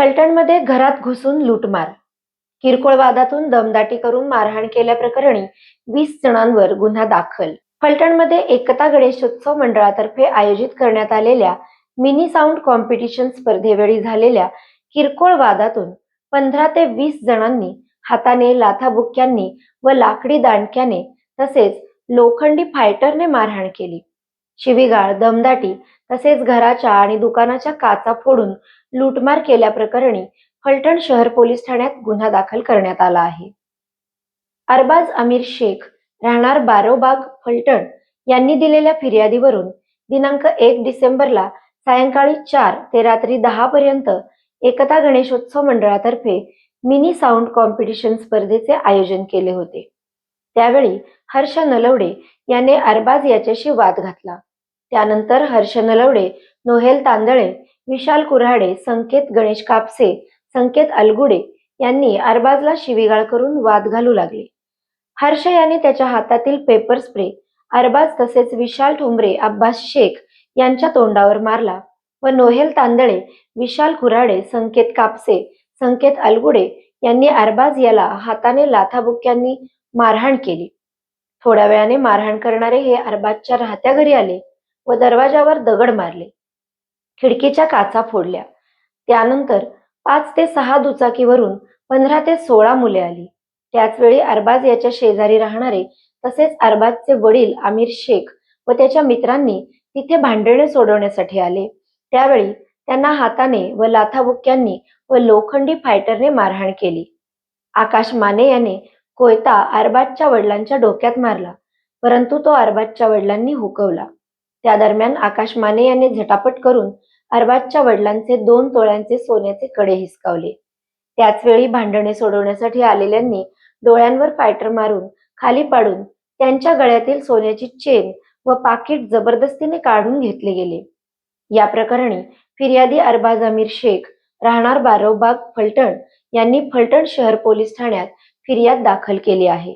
फलटणमध्ये घरात घुसून लूटमार. किरकोळ वादातून दमदाटी करून मारहाण केल्याप्रकरणी वीस जणांवर गुन्हा दाखल. फलटणमध्ये एकता गणेशोत्सव मंडळातर्फे आयोजित करण्यात आलेल्या मिनी साऊंड कॉम्पिटिशन स्पर्धेवेळी झालेल्या किरकोळ वादातून पंधरा ते वीस जणांनी हाताने लाथाबुक्क्यांनी व लाकडी दांडक्याने तसेच लोखंडी फायटरने मारहाण केली. शिवीगाळ दमदाटी तसेच घराच्या आणि दुकानाच्या काचा फोडून लूटमार केल्याप्रकरणी फलटण शहर पोलीस ठाण्यात गुन्हा दाखल करण्यात आला आहे. अरबाज अमीर शेख राहणार बारोबाग फलटण यांनी दिलेल्या फिर्यादीवरून दिनांक एक डिसेंबरला सायंकाळी चार ते रात्री दहा पर्यंत एकता गणेशोत्सव मंडळातर्फे मिनी साऊंड कॉम्पिटिशन स्पर्धेचे आयोजन केले होते. त्यावेळी हर्ष नलवडे याने अरबाज याच्याशी वाद घातला. त्यानंतर हर्ष नलवडे नोहेल तांदळे विशाल कुऱ्हाडे संकेत गणेश कापसे संकेत अलगुडे यांनी अरबाजला शिवीगाळ करून वाद घालू लागले. हर्ष यांनी त्याच्या हातातील पेपर स्प्रे अरबाज तसेच विशाल ठोंबरे अब्बास शेख यांच्या तोंडावर मारला व नोहेल तांदळे विशाल कुऱ्हाडे संकेत कापसे संकेत अलगुडे यांनी अरबाज याला हाताने लाथाबुक्यांनी मारहाण केली. थोड्या वेळाने मारहाण करणारे हे अरबाजच्या राहत्या घरी आले. व दरवाजावर दगड मारले. खिडकीच्या काचा फोडल्या. त्यानंतर पाच ते सहा दुचाकीवरून पंधरा ते सोळा मुले आली. त्याचवेळी अरबाज याच्या शेजारी राहणारे तसेच अरबाजचे वडील आमिर शेख व त्याच्या मित्रांनी तिथे भांडणे सोडवण्यासाठी आले. त्यावेळी त्यांना हाताने व लाथाबुक्क्यांनी व लोखंडी फायटरने मारहाण केली. आकाश माने याने कोयता अरबाजच्या वडिलांच्या डोक्यात मारला परंतु तो अरबाजच्या वडिलांनी हुकवला. त्या दरम्यान आकाश माने यांनी झटापट करून अरबाजच्या वडिलांचे दोन तोळ्यांचे सोन्याचे कडे हिसकावले. त्याच वेळी भांडणे सोडवण्यासाठी आलेल्यांनी डोळ्यांवर फायटर मारून खाली पाडून त्यांच्या गळ्यातील सोन्याची चेन व पाकिट जबरदस्तीने काढून घेतले गेले. या प्रकरणी फिर्यादी अरबाज अमीर शेख राहणार बारोबाग फलटण यांनी फलटण शहर पोलीस ठाण्यात फिर्याद दाखल केली आहे.